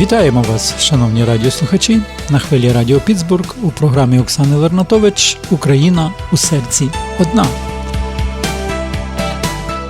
Вітаємо вас, шановні радіослухачі, на хвилі Радіо Піцбург у програмі Оксани Лернатович Україна у серці одна.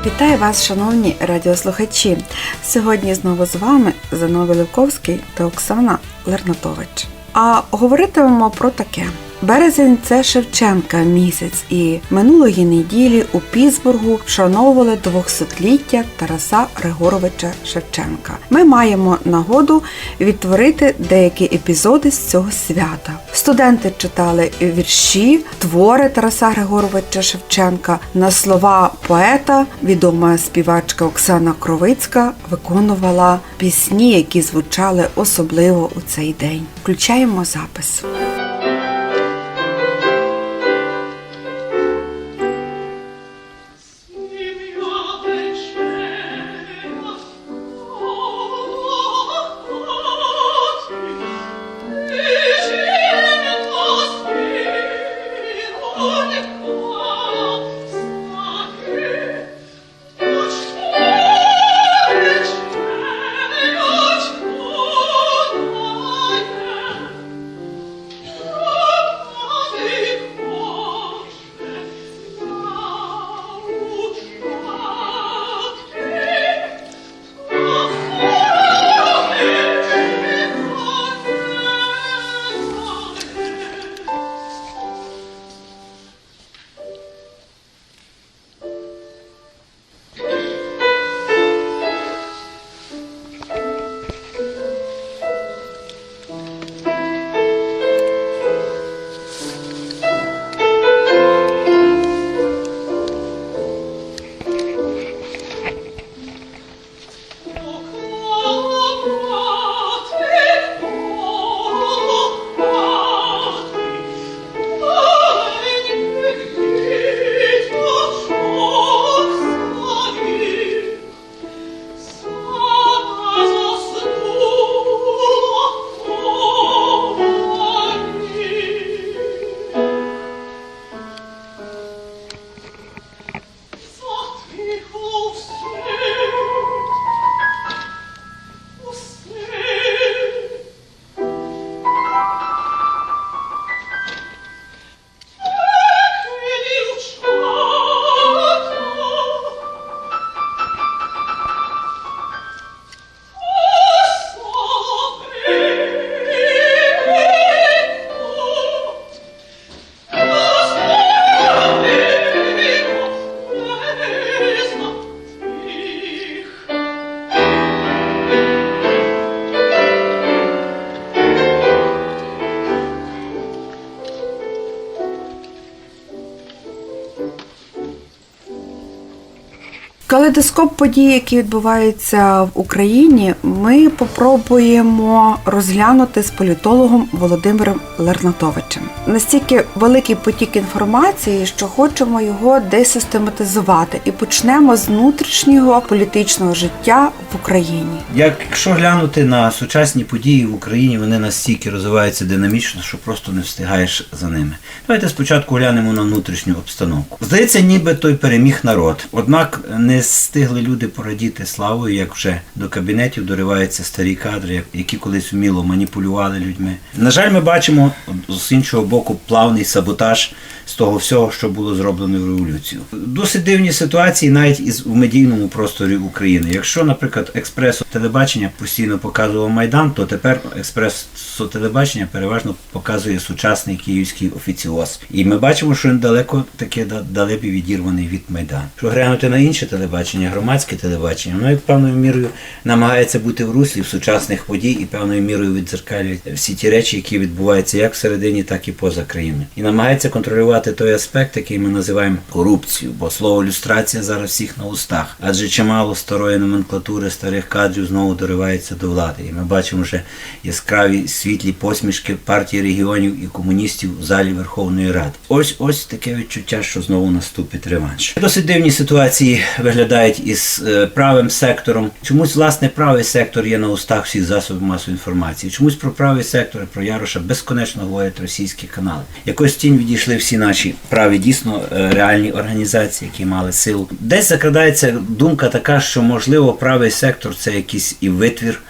Вітаю вас, шановні радіослухачі. Сьогодні знову з вами Занові Левковський та Оксана Лернатович. А говоритимемо про таке. Березень це Шевченка місяць, і минулої неділі у Пітсбургу вшановували 200-ліття Тараса Григоровича Шевченка. Ми маємо нагоду відтворити деякі епізоди з цього свята. Студенти читали вірші, твори Тараса Григоровича Шевченка на слова поета. Відома співачка Оксана Кровицька виконувала пісні, які звучали особливо у цей день. Включаємо запис. Калейдоскоп подій, які відбуваються в Україні, ми попробуємо розглянути з політологом Володимиром Лернатовичем. Настільки великий потік інформації, що хочемо його десистематизувати, і почнемо з внутрішнього політичного життя в Україні. Як якщо глянути на сучасні події в Україні, вони настільки розвиваються динамічно, що просто не встигаєш за ними. Давайте спочатку глянемо на внутрішню обстановку. Здається, ніби той переміг народ. Однак не встигли люди порадіти славою, як вже до кабінетів дориваються старі кадри, які колись вміло маніпулювали людьми. На жаль, ми бачимо з іншого боку плавний саботаж з того всього, що було зроблено в революцію. Досить дивні ситуації навіть із у медійному просторі України. Якщо, наприклад, експресо телебачення постійно показував майдан, то тепер експресо телебачення переважно показує сучасний київський офіціоз. І ми бачимо, що недалеко таке да- далебі відірваний від майдану. Що глянути на інше телебачення, громадське телебачення, воно як певною мірою намагається бути в руслі в сучасних подій і певною мірою віддзеркалює всі ті речі, які відбуваються як всередині, так і поза країною. І намагається контролювати той аспект, який ми називаємо корупцією, бо слово люстрація зараз всіх на устах, адже чимало старої номенклатури, старих кадрів знову доривається до влади. І ми бачимо вже яскраві світлі посмішки партії регіонів і комуністів в залі Верховної Ради. Ось ось таке відчуття, що знову наступить реванш. Досить дивні ситуації виглядають із е, правим сектором. Чомусь власне правий сектор є на устах всіх засобів масової інформації. Чомусь про правий сектор про Яроша безконечно говорять російські канали. Якось тінь відійшли всі наші праві дійсно е, реальні організації, які мали силу. Десь закрадається думка така, що можливо правий сектор це якийсь і витвір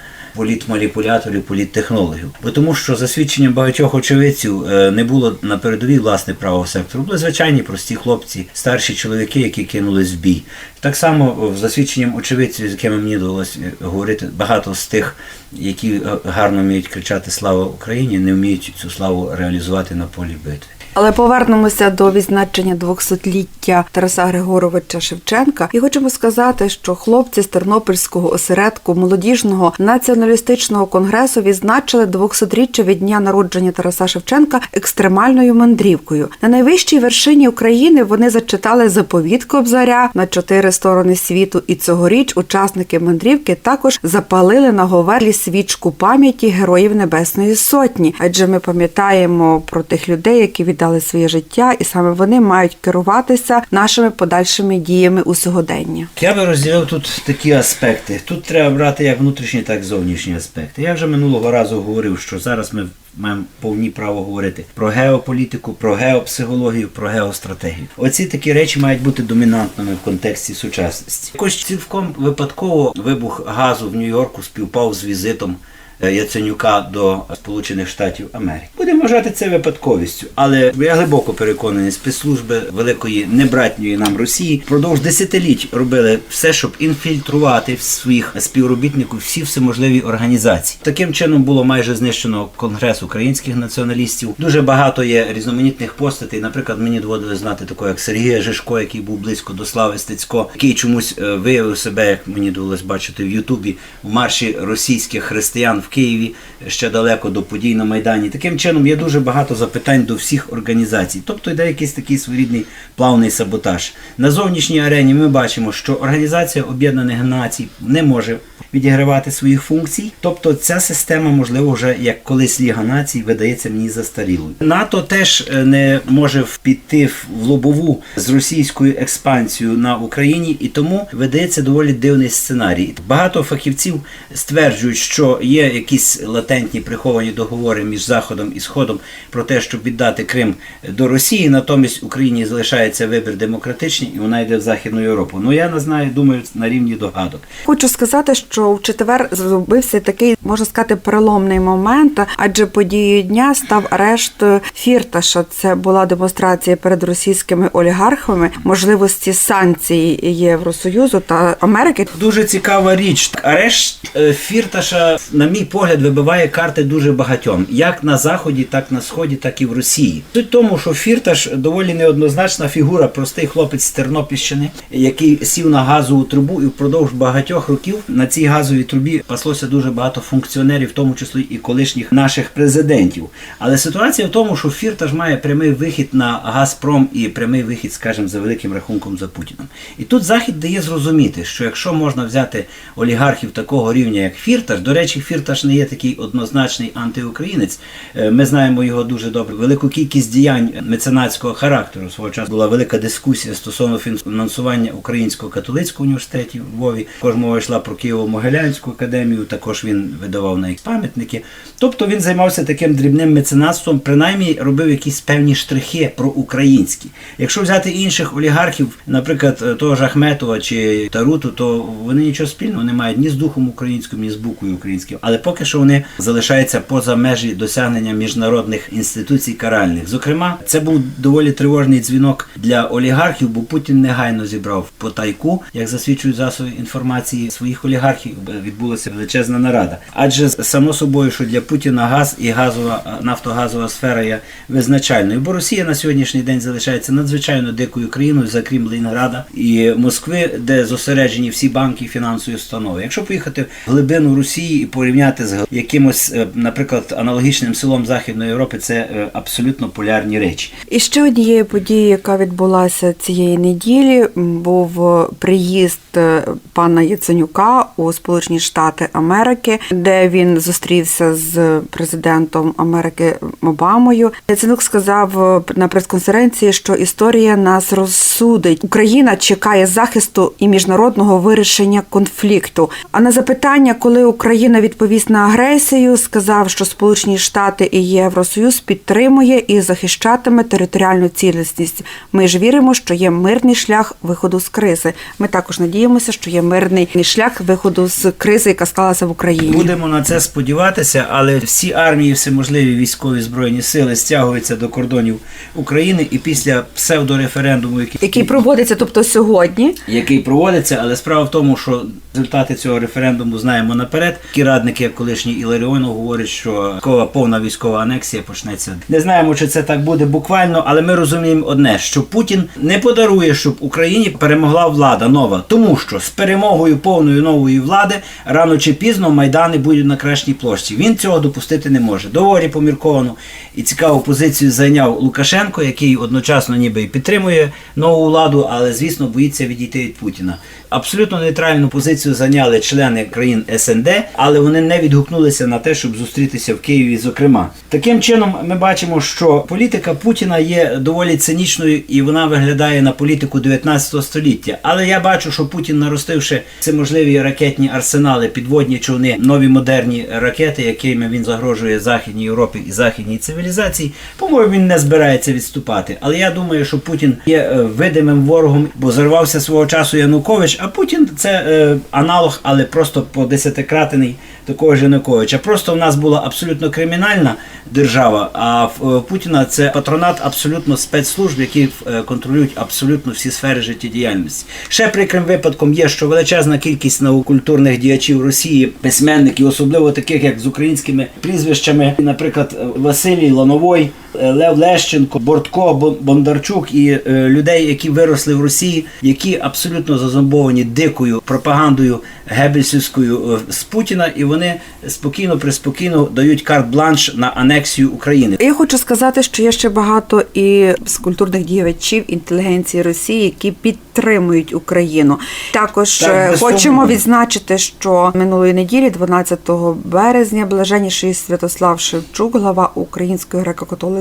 політманіпуляторів, політтехнологів. Бо тому, що за свідченням багатьох очевидців е, не було на передовій власне правого сектору. Були звичайні прості хлопці, старші чоловіки, які кинулись в бій. Так само, е, за свідченням очевидців, з якими мені довелося е, говорити, багато з тих, які гарно вміють кричати Слава Україні, не вміють цю славу реалізувати на полі битви. Але повернемося до відзначення 200-ліття Тараса Григоровича Шевченка і хочемо сказати, що хлопці з Тернопільського осередку молодіжного націоналістичного конгресу відзначили 200-річчя від дня народження Тараса Шевченка екстремальною мандрівкою. На найвищій вершині України вони зачитали заповіт Кобзаря на чотири сторони світу. І цьогоріч учасники мандрівки також запалили на Говерлі свічку пам'яті героїв Небесної Сотні. Адже ми пам'ятаємо про тих людей, які віддали своє життя, і саме вони мають керуватися нашими подальшими діями у сьогодення. Я би розділив тут такі аспекти. Тут треба брати як внутрішні, так і зовнішні аспекти. Я вже минулого разу говорив, що зараз ми маємо повні право говорити про геополітику, про геопсихологію, про геостратегію. Оці такі речі мають бути домінантними в контексті сучасності. Якось цілком випадково вибух газу в Нью-Йорку співпав з візитом. Е, Яценюка до Сполучених Штатів Америки. Будемо вважати це випадковістю, але я глибоко переконаний, спецслужби великої небратньої нам Росії впродовж десятиліть робили все, щоб інфільтрувати в своїх співробітників всі всеможливі організації. Таким чином було майже знищено конгрес українських націоналістів. Дуже багато є різноманітних постатей. Наприклад, мені доводилось знати такого, як Сергія Жишко, який був близько до Слави Стецько, який чомусь е, виявив себе, як мені довелось бачити в Ютубі, в марші російських християн в Києві ще далеко до подій на Майдані. Таким чином є дуже багато запитань до всіх організацій. Тобто йде якийсь такий своєрідний плавний саботаж. На зовнішній арені ми бачимо, що Організація Об'єднаних Націй не може відігравати своїх функцій. Тобто ця система, можливо, вже як колись Ліга націй видається мені застарілою. НАТО теж е, не може піти в лобову з російською експансією на Україні, і тому видається доволі дивний сценарій. Багато фахівців стверджують, що є якісь латентні приховані договори між Заходом і Сходом про те, щоб віддати Крим до Росії. Натомість Україні залишається вибір демократичний, і вона йде в Західну Європу. Ну я не знаю, думаю, на рівні догадок. Хочу сказати, що в четвер зробився такий, можна сказати, переломний момент, адже подією дня став арешт Фірташа. Це була демонстрація перед російськими олігархами можливості санкцій Євросоюзу та Америки. Дуже цікава річ. Арешт е, Фірташа, на мій погляд, вибиває карти дуже багатьом, як на заході, так на сході, так і в Росії. В тому, що Фірташ доволі неоднозначна фігура, простий хлопець з Тернопільщини, який сів на газову трубу і впродовж багатьох років на цій газовій трубі паслося дуже багато функціонерів, в тому числі і колишніх наших президентів. Але ситуація в тому, що Фірташ має прямий вихід на Газпром і прямий вихід, скажімо, за великим рахунком за Путіном. І тут Захід дає зрозуміти, що якщо можна взяти олігархів такого рівня, як Фірташ, до речі, Фірташ не є такий однозначний антиукраїнець. Е, Ми знаємо його дуже добре. Велику кількість діянь меценатського характеру свого часу була велика дискусія стосовно фінансування Українського католицького університету в Львові. Мова йшла про Києво-Могилянську академію. Також він видавав на їх пам'ятники. Тобто він займався таким дрібним меценатством, принаймні робив якісь певні штрихи про українські. Якщо взяти інших олігархів, наприклад, е, того ж Ахметова чи Таруту, то вони нічого спільного не мають ні з духом українським, ні з буквою українським. Але поки що вони залишаються поза межі досягнення міжнародних інституцій каральних. Зокрема, це був доволі тривожний дзвінок для олігархів, бо Путін негайно зібрав по тайку, як засвідчують засоби інформації своїх олігархів. Відбулася величезна нарада. Адже само собою, що для Путіна газ і газова нафтогазова сфера є визначальною, бо Росія на сьогоднішній день залишається надзвичайно дикою країною, закрім Ленінграда і Москви, де зосереджені всі банки і фінансові установи. Якщо поїхати в глибину Росії і порівняти з якимось, е, наприклад, аналогічним селом Західної Європи, це е, абсолютно полярні речі. І ще однією подією, яка відбулася цієї неділі, був е, приїзд е, пана Яценюка у Сполучені Штати Америки, де він зустрівся з президентом Америки Обамою. Яценюк сказав е, на прес-конференції, що історія нас розсудить. Україна чекає захисту і міжнародного вирішення конфлікту. А на запитання, коли Україна відповість на агресію, сказав, що Сполучені Штати і Євросоюз підтримує і захищатиме територіальну цілісність. Ми ж віримо, що є мирний шлях виходу з кризи. Ми також надіємося, що є мирний шлях виходу з кризи, яка склалася в Україні. Будемо на це сподіватися, але всі армії, всеможливі військові збройні сили стягуються до кордонів України і після псевдореферендуму, який, Який проводиться, тобто сьогодні, який проводиться, але справа в тому, що результати цього референдуму знаємо наперед. Ті радники, як колишній Іларіонов, говорять, що такова повна військова анексія почнеться. Не знаємо, чи це так буде буквально, але ми розуміємо одне: що Путін не подарує, щоб Україні перемогла влада нова, тому що з перемогою повної нової влади рано чи пізно майдани будуть на кращій площі. Він цього допустити не може. Доволі помірковано і цікаву позицію зайняв Лукашенко, який одночасно ніби і підтримує нову владу, але звісно боїться відійти від Путіна. Абсолютно нейтральну позицію зайняли члени країн СНД, але вони не відгукнулися на те, щоб зустрітися в Києві. Зокрема, таким чином ми бачимо, що політика Путіна є доволі цинічною і вона виглядає на політику 19 століття. Але я бачу, що Путін, наростивши це можливі ракетні арсенали, підводні човни, нові модерні ракети, якими він загрожує Західній Європі і західній цивілізації, по-моєму, він не збирається відступати. Але я думаю, що Путін є е, видимим ворогом, бо зарвався свого часу Янукович, а Путін це е, аналог, але просто по десятикратений такого Януковича. Просто в нас була абсолютно кримінальна держава, а в е, Путіна це патронат абсолютно спецслужб, які е, контролюють абсолютно всі сфери життєдіяльності. Ще прикрим випадком є, що величезна кількість наукультурних діячів Росії, письменників, особливо таких як з українськими прізвищами, наприклад, Василій Лановой, Лев Лещенко, Бортко, Бон- Бондарчук і е, людей, які виросли в Росії, які абсолютно зазомбовані дикою пропагандою гебельсівською е, з Путіна, і вони спокійно, приспокійно дають карт-бланш на анексію України. Я хочу сказати, що є ще багато і з культурних діячів інтелігенції Росії, які підтримують Україну. Також Так, е, хочемо відзначити, що минулої неділі, 12 березня, блаженніший Святослав Шевчук, глава Української греко-католицької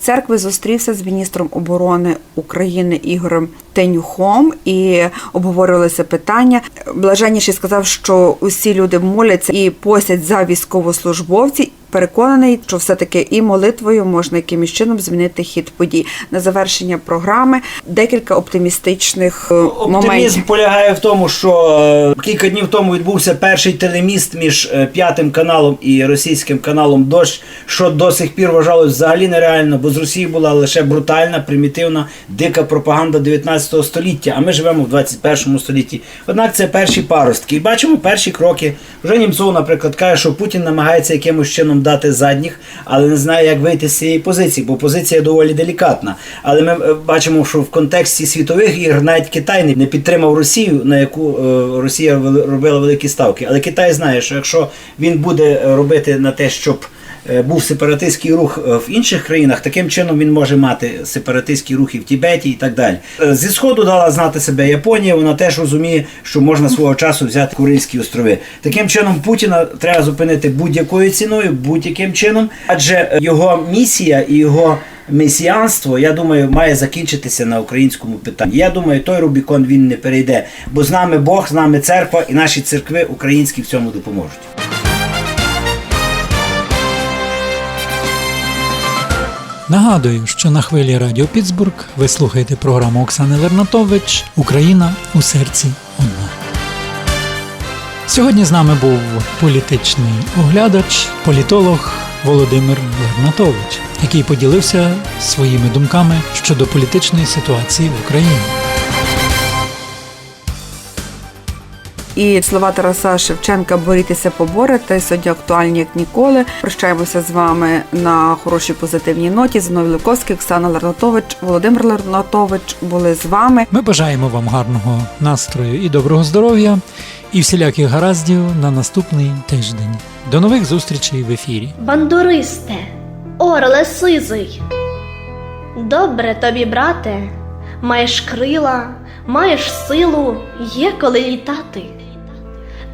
церкви, зустрівся з міністром оборони України Ігорем Тенюхом і обговорювалися питання. Блаженніший сказав, що усі люди моляться і постять за військовослужбовців. Переконаний, що все-таки і молитвою можна якимось чином змінити хід подій. На завершення програми декілька оптимістичних е, Оптимізм моментів. полягає в тому, що е, кілька днів тому відбувся перший телеміст між е, п'ятим каналом і російським каналом Дощ, що до сих пір вважалось взагалі нереально, бо з Росії була лише брутальна, примітивна, дика пропаганда 19 століття. А ми живемо в 21 столітті. Однак це перші паростки. І бачимо перші кроки. Вже Німцов, наприклад, каже, що Путін намагається якимось чином дати задніх, але не знає, як вийти з цієї позиції, бо позиція доволі делікатна. Але ми е, бачимо, що в контексті світових ігр навіть Китай не- підтримав Росію, на яку е, Росія робила великі ставки. Але Китай знає, що якщо він буде е, робити на те, щоб був сепаратистський рух е, в інших країнах, таким чином він може мати сепаратистські рухи в Тібеті і так далі. Е, Зі сходу дала знати себе Японія. Вона теж розуміє, що можна свого часу взяти Курильські острови. Таким чином, Путіна треба зупинити будь-якою ціною, будь-яким чином, адже його місія і його. Месіанство, я думаю, має закінчитися на українському питанні. Я думаю, той Рубікон він не перейде, бо з нами Бог, з нами церква, і наші церкви українські в цьому допоможуть. Нагадую, що на хвилі Радіо Піцбург ви слухаєте програму Оксани Лернатович Україна у серці одна. Сьогодні з нами був політичний оглядач, політолог Володимир Лернатович, який поділився своїми думками щодо політичної ситуації в Україні. І слова Тараса Шевченка борітеся поборете сьогодні актуальні як ніколи. Прощаємося з вами на хорошій позитивній ноті. Зиновій Луковський, Оксана Лернатович, Володимир Лернатович були з вами. Ми бажаємо вам гарного настрою і доброго здоров'я і всіляких гараздів на наступний тиждень. До нових зустрічей в ефірі. Бандуристе, орле сизий. Добре тобі, брате, маєш крила, маєш силу, є коли літати.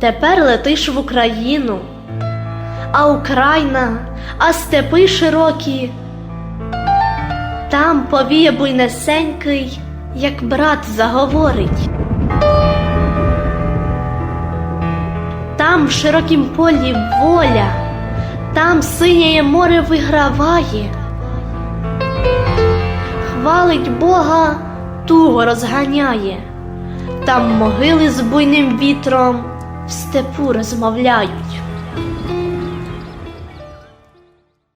Тепер летиш в Україну, а Україна, а степи широкі. Там повіє буйнесенький, як брат заговорить. Там в широкім полі воля, там синє море виграває, хвалить Бога, туго розганяє, там могили з буйним вітром в степу розмовляють.